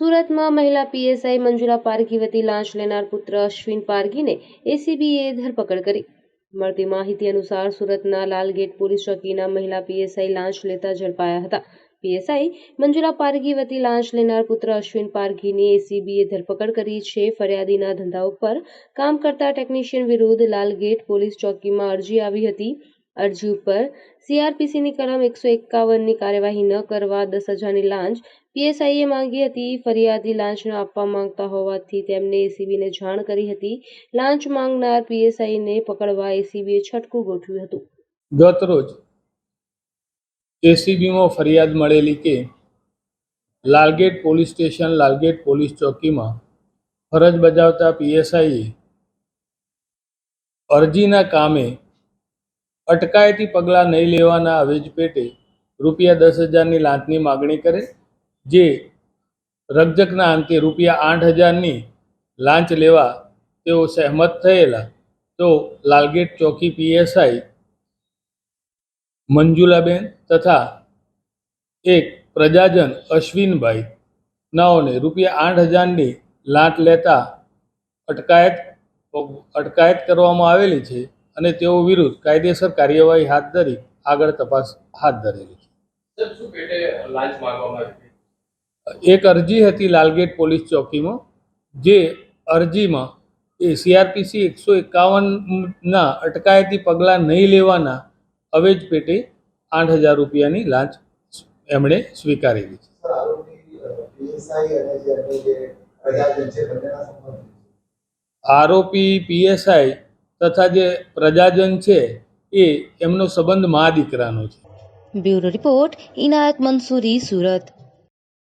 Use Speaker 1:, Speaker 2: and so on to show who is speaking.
Speaker 1: ઇનાયતમાં મહિલા પીએસઆઈ મંજુલા પારઘી વતી લાંચ લેનાર પુત્ર અશ્વિન પારઘીને એસીબીએ ધરપકડ કરી. મળતી માહિતી અનુસાર સુરતના લાલગેટ પોલીસ ચોકીના મહિલા પીએસઆઈ લાંચ લેતા ઝડપાયા હતા. પીએસઆઈ મંજુલા પારઘી વતી લાંચ લેનાર પુત્ર અશ્વિન પારઘીની એસીબીએ ધરપકડ કરી છે. ફરિયાદીના ધંધા ઉપર કામ કરતા ટેકનિશિયન વિરુદ્ધ લાલગેટ પોલીસ ચોકીમાં અરજી આવી હતી. અરજી ઉપર સીઆરપીસીની કલમ એકસો એકાવનની કાર્યવાહી ન કરવા દસ હજારની લાંચ પીએસઆઈએ માંગી હતી. ફરિયાદી લાંચ ન આપવા માંગતા હોવાથી તેમને એસીબીને જાણ કરી હતી. લાંચ માંગનાર પીએસઆઈને પકડવા એસીબીએ છટકું ગોઠવ્યું હતું.
Speaker 2: ગત રોજ એસીબીમાં ફરિયાદ મળેલી કે Lalgate police station Lalgate police ચોકીમાં ફરજ બજાવતા પીએસઆઈએ અરજીના કામે અટકાયતી પગલાં નહીં લેવાના અવેજ પેટે રૂપિયા દસ હજારની લાંચની માગણી કરે, જે રકઝકના અંતે રૂપિયા આઠ હજારની લાંચ લેવા તેઓ સહેમત થયેલા, તો લાલગેટ ચોકી પીએસઆઈ મંજુલાબેન તથા એક પ્રજાજન અશ્વિનભાઈ નાઓને રૂપિયા આઠ હજારની લાંચ લેતા અટકાયત અટકાયત કરવામાં આવેલી છે. અને તેઓ વિરુદ્ધ કાયદેસર કાર્યવાહી હાથ ધરી આગળ તપાસ હાથ ધરેલી છે.
Speaker 3: સર શું પેટે લાંચ માંગવામાં આવી હતી?
Speaker 2: એક અરજી હતી લાલગેટ પોલીસ ચોકીમાં જે અરજીમાં એ સીઆરપીસી એકસો એકાવનના અટકાયતી પગલાં નહીં લેવાના અવેજ પેટે આઠ હજાર રૂપિયાની લાંચ એમણે સ્વીકારેલી છે.
Speaker 4: સર આરોપી પીએસઆઈ અને જે અન્ય જે પ્રજાજન છે બંનેના સંબંધ
Speaker 2: આરોપી પીએસઆઈ તથા જે પ્રજાજન છે, એ એમનો સંબંધ મા દીકરાનો છે.
Speaker 1: Bureau report, Inayat Mansuri, Surat.